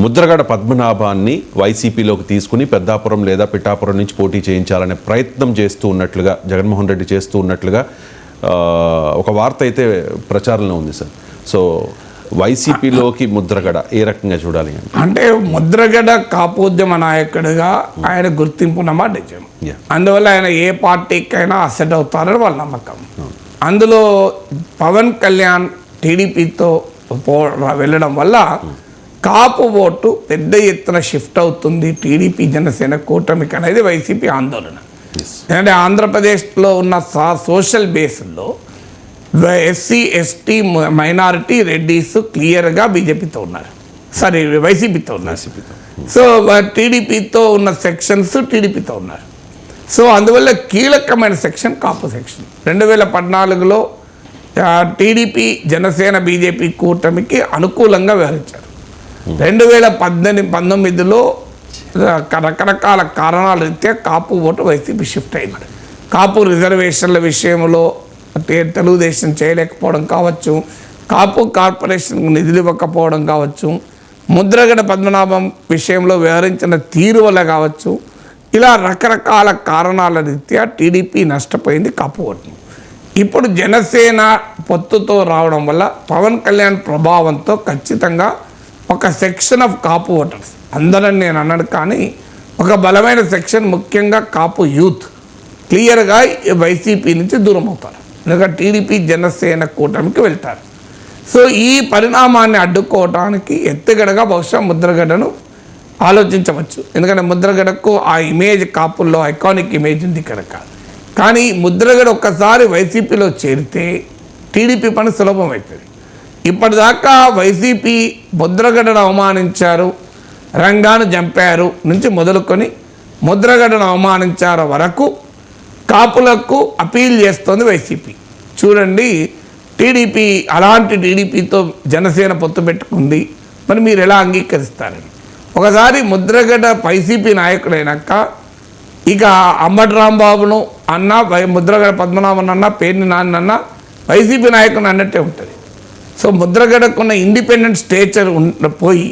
ముద్రగడ పద్మనాభాన్ని వైసీపీలోకి తీసుకుని పెద్దాపురం లేదా పిఠాపురం నుంచి పోటీ చేయించాలనే ప్రయత్నం చేస్తూ ఉన్నట్లుగా జగన్మోహన్ రెడ్డి చేస్తూ ఉన్నట్లుగా ఒక వార్త అయితే ప్రచారంలో ఉంది సార్. సో వైసీపీలోకి ముద్రగడ ఏ రకంగా చూడాలి అంటే? ముద్రగడ కాపోద్యమ నాయకుడిగా ఆయన గుర్తింపు Yeah. అందువల్ల ఆయన ఏ పార్టీకైనా అసెట్ అవుతారని వాళ్ళ నమ్మకం. అందులో పవన్ కళ్యాణ్ టీడీపీతో పో వెళ్ళడం వల్ల కాపు ఓటు పెద్ద ఎత్తున షిఫ్ట్ అవుతుంది. టీడీపీ జనసేన కూటమికి అనేది వైసీపీ ఆందోళన. ఎందుకంటే ఆంధ్రప్రదేశ్లో ఉన్న సా సోషల్ బేస్లో ఎస్సీ ఎస్టీ మైనారిటీ రెడ్డిస్ క్లియర్గా బీజేపీతో ఉన్నారు. సారీ వైసీపీతో ఉన్నారు. సో టీడీపీతో ఉన్న సెక్షన్స్ టీడీపీతో ఉన్నారు. సో అందువల్ల కీలకమైన సెక్షన్ కాపు సెక్షన్ రెండు వేల పద్నాలుగులో టీడీపీ జనసేన బీజేపీ కూటమికి అనుకూలంగా వ్యవహరించారు. రెండు వేల పద్దెనిమిది పంతొమ్మిదిలో రకరకాల కారణాల రీత్యా కాపు ఓటు వైసీపీ షిఫ్ట్ అయింది కాపు రిజర్వేషన్ల విషయంలో తెలుగుదేశం చేయలేకపోవడం కావచ్చు కాపు కార్పొరేషన్కు నిధులు ఇవ్వకపోవడం కావచ్చు ముద్రగడ పద్మనాభం విషయంలో వ్యవహరించిన తీరు వల్ల కావచ్చు ఇలా రకరకాల కారణాల రీత్యా టీడీపీ నష్టపోయింది కాపు ఓటును ఇప్పుడు జనసేన పొత్తుతో రావడం వల్ల పవన్ కళ్యాణ్ ప్రభావంతో ఖచ్చితంగా ఒక సెక్షన్ ఆఫ్ కాపు ఓటర్స్ అందరని నేను అన్నాను కానీ ఒక బలమైన సెక్షన్ ముఖ్యంగా కాపు యూత్. క్లియర్గా వైసీపీ నుంచి దూరం అవుతారు. ఎందుకంటే టీడీపీ జనసేన కూటమికి వెళ్తారు. సో ఈ పరిణామాన్ని అడ్డుకోవడానికి ఎత్తుగడగా బహుశా ముద్రగడను ఆలోచించవచ్చు. ఎందుకంటే ముద్రగడకు ఆ ఇమేజ్ కాపుల్లో ఐకానిక్ ఇమేజ్ ఉంది కనుక కానీ ముద్రగడ ఒక్కసారి వైసీపీలో చేరితే టీడీపీ పని సులభం అవుతుంది. ఇప్పటిదాకా వైసీపీ ముద్రగడను అవమానించారు రంగాను చంపారు నుంచి మొదలుకొని ముద్రగడను అవమానించారు వరకు కాపులకు అపీల్ చేస్తోంది వైసీపీ. చూడండి టీడీపీ అలాంటి టీడీపీతో జనసేన పొత్తు పెట్టుకుంది. మరి మీరు ఎలా అంగీకరిస్తారని ఒకసారి ముద్రగడ వైసీపీ నాయకుడైనాక ఇక అంబటి రాంబాబును అన్న వై- ముద్రగడ పద్మనాభన్ అన్న పేర్ని నాన్న వైసీపీ నాయకుని అన్నట్టే ఉంటుంది. సో ముద్రగడకున్న ఇండిపెండెంట్ స్టేచర్ పోయి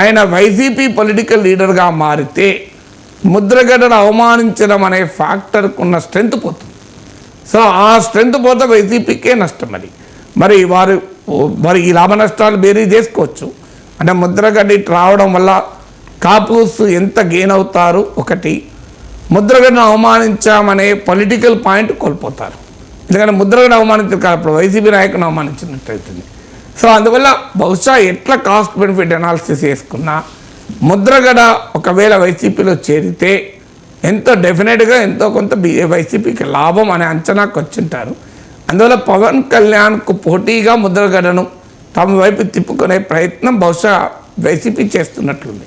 ఆయన వైసీపీ పొలిటికల్ లీడర్గా మారితే ముద్రగడను అవమానించడం అనే ఫ్యాక్టర్కు ఉన్న స్ట్రెంత్ పోతుంది. సో ఆ స్ట్రెంత్ పోతే వైసీపీకే నష్టం మరి మరి వారు మరి ఈ లాభ నష్టాలు బేరీ చేసుకోవచ్చు. అంటే ముద్రగడ్డ ఇటు రావడం వల్ల కాపుస్ ఎంత గెయిన్ అవుతారు ఒకటి. ముద్రగడ్డను అవమానించామనే పొలిటికల్ పాయింట్ కోల్పోతారు. ఎందుకంటే ముద్రగడ అవమానించారు కాబట్టి వైసీపీ నాయకుని అవమానించినట్టు అవుతుంది సో అందువల్ల బహుశా ఎట్లా కాస్ట్ బెనిఫిట్ అనాలిసిస్ చేసుకున్నా ముద్రగడ ఒకవేళ వైసీపీలో చేరితే ఎంతో డెఫినెట్గా ఎంతో కొంత వైసీపీకి లాభం అనే అంచనాకు వచ్చింటారు. అందువల్ల పవన్ కళ్యాణ్కు పోటీగా ముద్రగడను తమ వైపు తిప్పుకునే ప్రయత్నం బహుశా వైసీపీ చేస్తున్నట్లుంది.